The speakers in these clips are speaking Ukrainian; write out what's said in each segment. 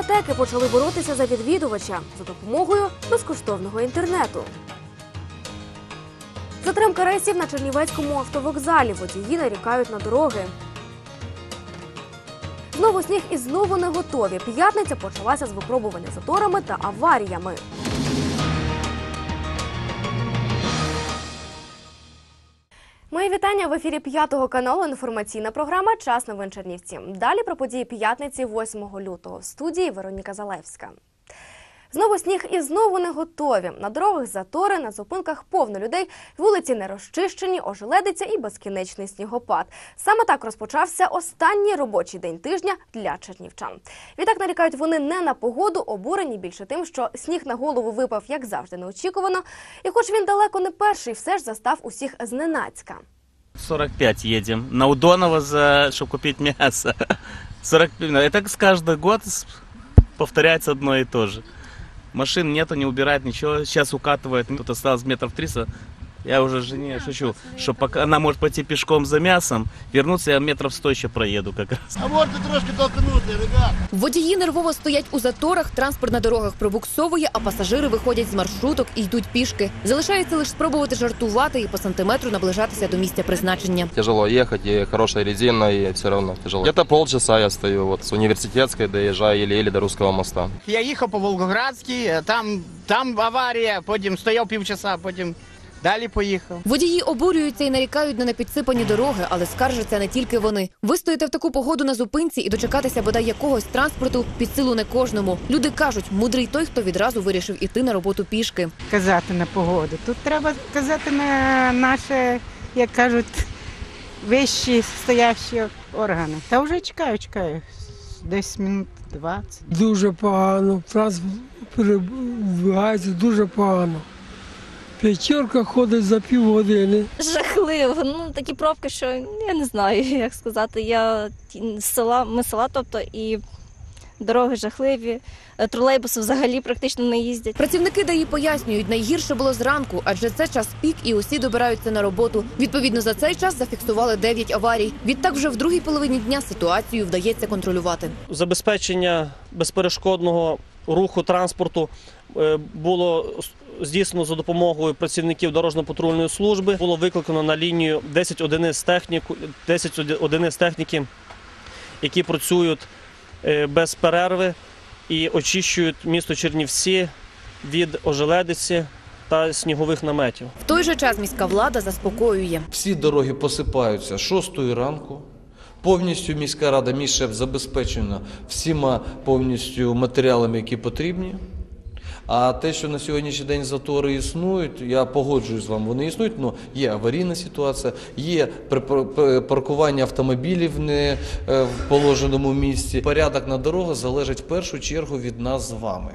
Бібліотеки почали боротися за відвідувача за допомогою безкоштовного інтернету. Затримка рейсів на Чернівецькому автовокзалі. Водії нарікають на дороги. Знову сніг і знову не готові. П'ятниця почалася з випробування заторами та аваріями. Мої вітання в ефірі п'ятого каналу. Інформаційна програма Час новин Чернівці. Далі про події п'ятниці 8 лютого в студії Вероніка Залевська. Знову сніг і знову не готові. На дорогах затори, на зупинках повно людей, вулиці не розчищені, ожеледиться і безкінечний снігопад. Саме так розпочався останній робочий день тижня для чернівчан. Відтак нарікають вони не на погоду, обурені більше тим, що сніг на голову випав, як завжди, неочікувано. І хоч він далеко не перший, все ж застав усіх зненацька. 45 едем. На Удонова, за, чтобы купить мясо. 45. Это с каждый год с- повторяется одно и то же. Машин нету, не убирает ничего. Сейчас укатывает. Тут осталось метров 300. Я уже жене шучу, что пока она может пойти пешком за мясом, вернуться я метров 100 еще проеду как раз. А можете трошки толкнути, ребят. Водії нервово стоять у заторах, транспорт на дорогах пробуксовує, а пасажири виходять з маршруток і йдуть пішки. Залишається лише спробувати жартувати і по сантиметру наближатися до місця призначення. Тяжело ехать, и хорошая резина, и все равно тяжело. Где-то полчаса я стою, вот с университетской доезжаю еле-еле до Русского моста. Я їхав по Волгоградській, е, там, там аварія, потім стояв півчаса, потім далі поїхав. Водії обурюються і нарікають на непідсипані дороги, але скаржаться не тільки вони. Вистояти в таку погоду на зупинці і дочекатися бодай якогось транспорту під силу не кожному. Люди кажуть, мудрий той, хто відразу вирішив іти на роботу пішки. казати на погоду. Тут треба казати на наше, як кажуть, вищі стоящі органи. Та вже чекаю, чекаю. Десь минут 20. Дуже погано, транспорт перебувається дуже погано. П'ятерка ходить за півгодини. жахливо. Ну такі пробки, що я не знаю, як сказати. Я ті- з села, ми села, тобто і дороги жахливі. Е, Тролейбуси взагалі практично не їздять. Працівники ДАІ пояснюють, найгірше було зранку, адже це час пік і усі добираються на роботу. Відповідно, за цей час зафіксували 9 аварій. Відтак, вже в другій половині дня ситуацію вдається контролювати. забезпечення безперешкодного руху транспорту е, було здійснено за допомогою працівників дорожньо-патрульної служби. Було викликано на лінію 10 одиниць техніку, 10 одиниць техніки, які працюють е, без перерви і очищують місто Чернівці від ожеледиці та снігових наметів. В той же час міська влада заспокоює. Всі дороги посипаються 6 ранку. Повністю міська рада, мій забезпечена всіма повністю матеріалами, які потрібні. А те, що на сьогоднішній день затори існують, я погоджуюсь з вами, вони існують, але є аварійна ситуація, є паркування автомобілів не е, в положеному місці. Порядок на дорогах залежить в першу чергу від нас з вами,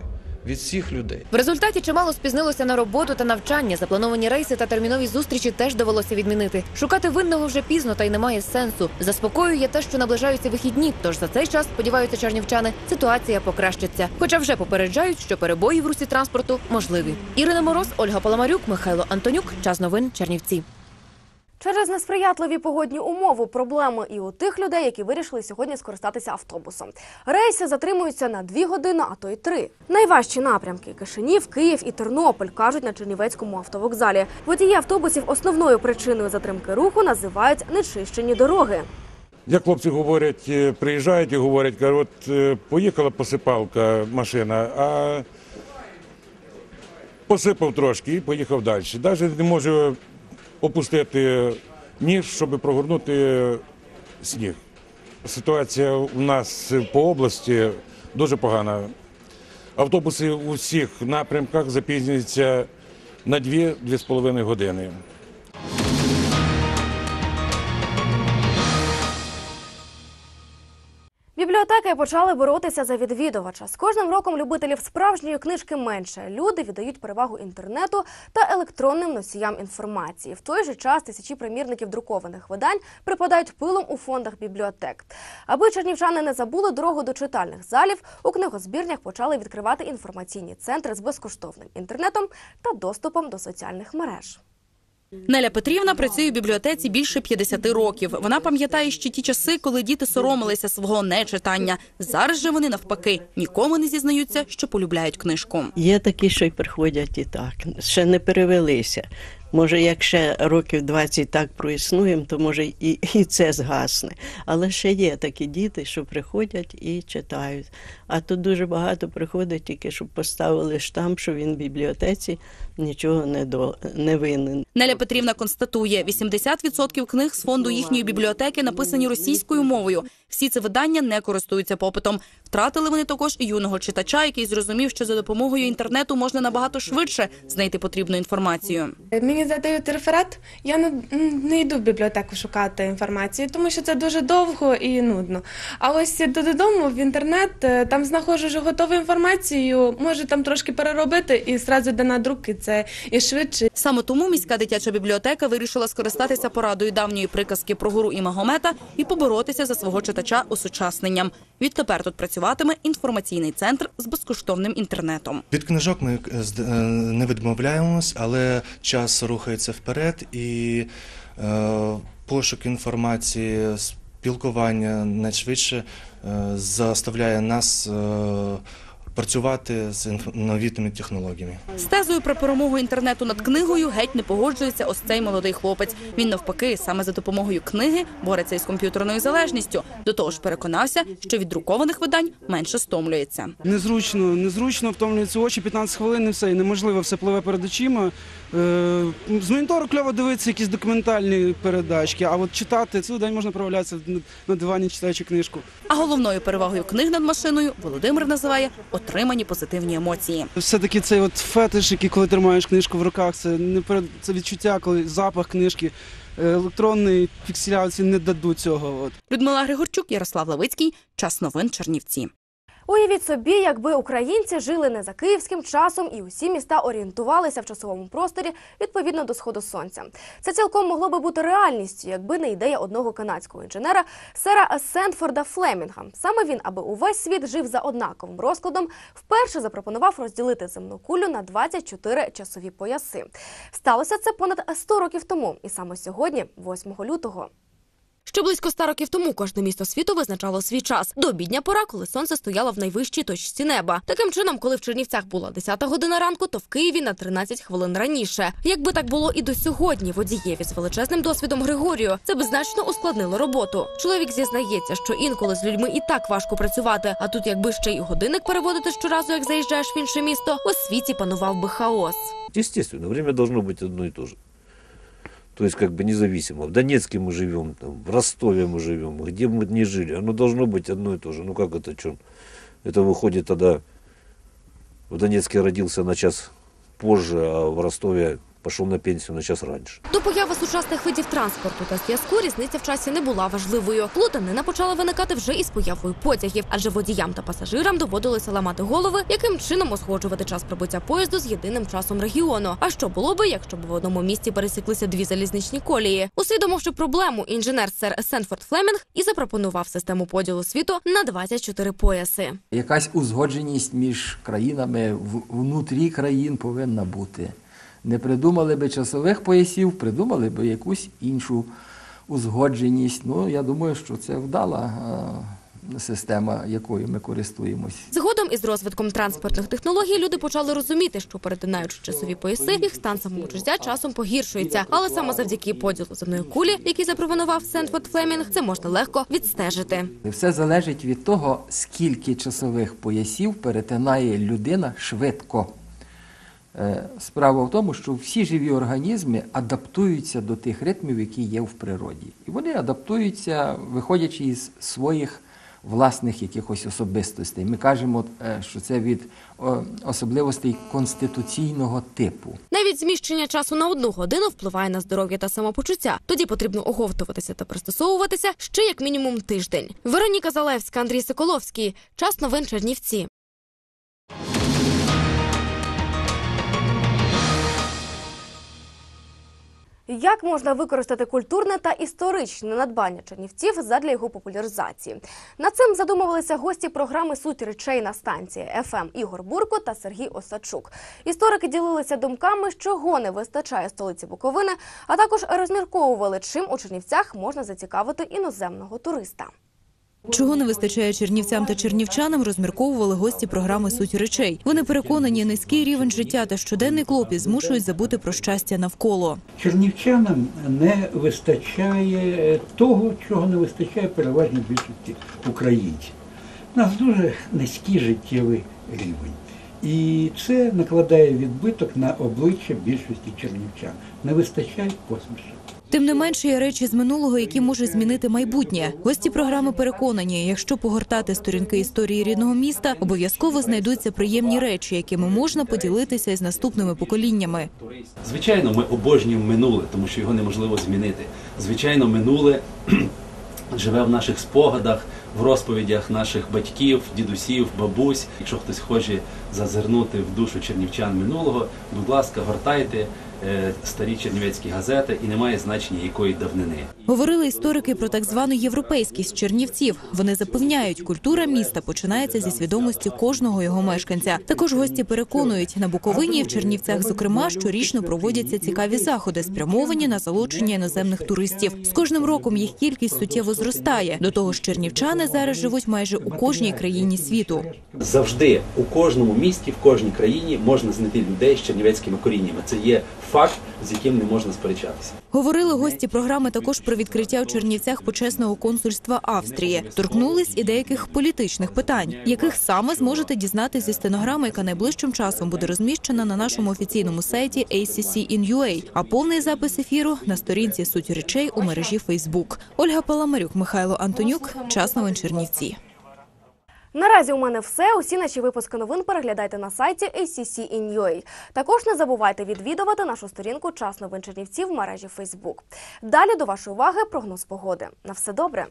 від всіх людей. В результаті чимало спізнилося на роботу та навчання. Заплановані рейси та термінові зустрічі теж довелося відмінити. Шукати винного вже пізно та й немає сенсу. Заспокоює те, що наближаються вихідні. Тож за цей час, сподіваються чернівчани, ситуація покращиться. Хоча вже попереджають, що перебої в русі транспорту можливі. Ірина Мороз, Ольга Паламарюк, Михайло Антонюк. Час новин Чернівці. Через несприятливі погодні умови проблеми і у тих людей, які вирішили сьогодні скористатися автобусом. Рейси затримуються на дві години, а то й три. Найважчі напрямки Кишинів, Київ і Тернопіль кажуть на Чернівецькому автовокзалі. Водії автобусів основною причиною затримки руху називають нечищені дороги. Як хлопці говорять, е, приїжджають і говорять, кажуть, от е, поїхала посипалка машина, а посипав трошки і поїхав далі. Навіть не можу опустити ніж, щоб прогорнути сніг. Ситуація у нас по області дуже погана. Автобуси у всіх напрямках запізнюються на 2-2,5 години. Бібліотеки почали боротися за відвідувача. З кожним роком любителів справжньої книжки менше. Люди віддають перевагу інтернету та електронним носіям інформації. В той же час тисячі примірників друкованих видань припадають пилом у фондах бібліотек. Аби чернівчани не забули дорогу до читальних залів, у книгозбірнях почали відкривати інформаційні центри з безкоштовним інтернетом та доступом до соціальних мереж. Неля Петрівна працює в бібліотеці більше 50 років. Вона пам'ятає ще ті часи, коли діти соромилися свого нечитання. Зараз же вони навпаки нікому не зізнаються, що полюбляють книжку. Є такі, що й приходять і так. Ще не перевелися. Може, як ще років 20 так проіснуємо, то може і, і це згасне. Але ще є такі діти, що приходять і читають. А тут дуже багато приходить тільки, щоб поставили штамп, що він в бібліотеці нічого не, до, не винен. Неля Петрівна констатує, 80% книг з фонду їхньої бібліотеки написані російською мовою. Всі ці видання не користуються попитом. Втратили вони також і юного читача, який зрозумів, що за допомогою інтернету можна набагато швидше знайти потрібну інформацію. Мені задають реферат, я не, не йду в бібліотеку шукати інформацію, тому що це дуже довго і нудно. А ось до- додому в інтернет е, там знаходжу вже готову інформацію, можу там трошки переробити і зразу йде на друк, і це і швидше. Саме тому міська дитяча бібліотека вирішила скористатися порадою давньої приказки про гуру і Магомета і поборотися за свого читача осучасненням. Відтепер тут працюватиме інформаційний центр з безкоштовним інтернетом. Від книжок ми е, з- е, не відмовляємось, але час рухається вперед і е, пошук інформації, спілкування найшвидше е, заставляє нас е, працювати з новітніми технологіями. З тезою про перемогу інтернету над книгою геть не погоджується ось цей молодий хлопець. Він навпаки саме за допомогою книги бореться із комп'ютерною залежністю. До того ж, переконався, що від друкованих видань менше стомлюється. Незручно, незручно втомлюються очі 15 хвилин і все, і неможливо все пливе перед очима. Е, З монітору кльово дивитися якісь документальні передачки, а от читати цілий день можна провалятися на- на дивані, читаючи книжку. А головною перевагою книг над машиною Володимир називає отримані позитивні емоції. Все-таки цей от фетиш, який коли тримаєш книжку в руках, це не перед це відчуття, коли запах книжки. Е, Електронний фіксіляції не дадуть цього. От. Людмила Григорчук, Ярослав Левицький. Час новин Чернівці. Уявіть собі, якби українці жили не за київським часом і усі міста орієнтувалися в часовому просторі відповідно до сходу сонця. Це цілком могло би бути реальністю, якби не ідея одного канадського інженера сера Сентфорда Флемінга. Саме він, аби увесь світ жив за однаковим розкладом, вперше запропонував розділити земну кулю на 24 часові пояси. Сталося це понад 100 років тому, і саме сьогодні, 8 лютого. Що близько ста років тому кожне місто світу визначало свій час до обідня пора, коли сонце стояло в найвищій точці неба. Таким чином, коли в Чернівцях була 10 година ранку, то в Києві на 13 хвилин раніше. Якби так було і до сьогодні, водієві з величезним досвідом Григорію, це б значно ускладнило роботу. Чоловік зізнається, що інколи з людьми і так важко працювати. А тут, якби ще й годинник переводити щоразу, як заїжджаєш в інше місто, у світі панував би хаос. Естественно, время должно быть одно и то же То есть как бы независимо. В Донецке мы живем, там, в Ростове мы живем, где бы мы ни жили, оно должно быть одно и то же. Ну как это что? Это выходит тогда, в Донецке родился на час позже, а в Ростове пошел на пенсию на час раньше. До появи сучасних видів транспорту та зв'язку різниця в часі не була важливою. Плутанина почала виникати вже із появою потягів, адже водіям та пасажирам доводилося ламати голови, яким чином узгоджувати час прибуття поїзду з єдиним часом регіону. А що було би, якщо б в одному місті пересіклися дві залізничні колії? Усвідомивши проблему, інженер сер Сенфорд Флемінг і запропонував систему поділу світу на 24 пояси. Якась узгодженість між країнами внутрі країн повинна бути. Не придумали би часових поясів, придумали би якусь іншу узгодженість. Ну, я думаю, що це вдала е, система, якою ми користуємось. Згодом із розвитком транспортних технологій люди почали розуміти, що перетинаючи часові пояси, їх стан самого життя часом погіршується. Але саме завдяки поділу земної кулі, який запропонував Сентфорд Флемінг, це можна легко відстежити. Все залежить від того, скільки часових поясів перетинає людина швидко. Е, Справа в тому, що всі живі організми адаптуються до тих ритмів, які є в природі. І вони адаптуються, виходячи із своїх власних якихось особистостей. Ми кажемо, е, що це від особливостей конституційного типу. Навіть зміщення часу на одну годину впливає на здоров'я та самопочуття. Тоді потрібно оговтуватися та пристосовуватися ще як мінімум тиждень. Вероніка Залевська, Андрій Соколовський. Час новин Чернівці. Як можна використати культурне та історичне надбання чернівців задля його популяризації? Над цим задумувалися гості програми Суть речей на станції ФМ Ігор Бурко та Сергій Осадчук. Історики ділилися думками, чого не вистачає столиці Буковини, а також розмірковували, чим у Чернівцях можна зацікавити іноземного туриста. Чого не вистачає чернівцям та чернівчанам, розмірковували гості програми Суть речей. Вони переконані, низький рівень життя та щоденний клопіт змушують забути про щастя навколо. Чернівчанам не вистачає того, чого не вистачає переважно більшості українців. У нас дуже низький життєвий рівень. І це накладає відбиток на обличчя більшості чернівчан. Не вистачає посмішок. Тим не менше є речі з минулого, які можуть змінити майбутнє. Гості програми переконані, якщо погортати сторінки історії рідного міста, обов'язково знайдуться приємні речі, якими можна поділитися із наступними поколіннями. Звичайно, ми обожнюємо минуле, тому що його неможливо змінити. Звичайно, минуле живе в наших спогадах, в розповідях наших батьків, дідусів, бабусь. Якщо хтось хоче зазирнути в душу чернівчан минулого, будь ласка, гортайте старі чернівецькі газети і немає значення якої давнини. Говорили історики про так звану європейськість чернівців. Вони запевняють, культура міста починається зі свідомості кожного його мешканця. Також гості переконують, на Буковині і в Чернівцях, зокрема, щорічно проводяться цікаві заходи, спрямовані на залучення іноземних туристів. З кожним роком їх кількість суттєво зростає. До того ж, чернівчани зараз живуть майже у кожній країні світу. Завжди у кожному місті, в кожній країні можна знайти людей з чернівецькими коріннями. Це є факт, з яким не можна сперечатися. Говорили гості програми також про відкриття у Чернівцях почесного консульства Австрії. Торкнулись і деяких політичних питань, яких саме зможете дізнатися зі стенограми, яка найближчим часом буде розміщена на нашому офіційному сайті ACC in UA, а повний запис ефіру на сторінці Суть речей у мережі Фейсбук. Ольга Паламарюк, Михайло Антонюк. Час новин Чернівці. Наразі у мене все. Усі наші випуски новин переглядайте на сайті ACC in Також не забувайте відвідувати нашу сторінку Час новин Чернівців в мережі Facebook. Далі до вашої уваги прогноз погоди. На все добре.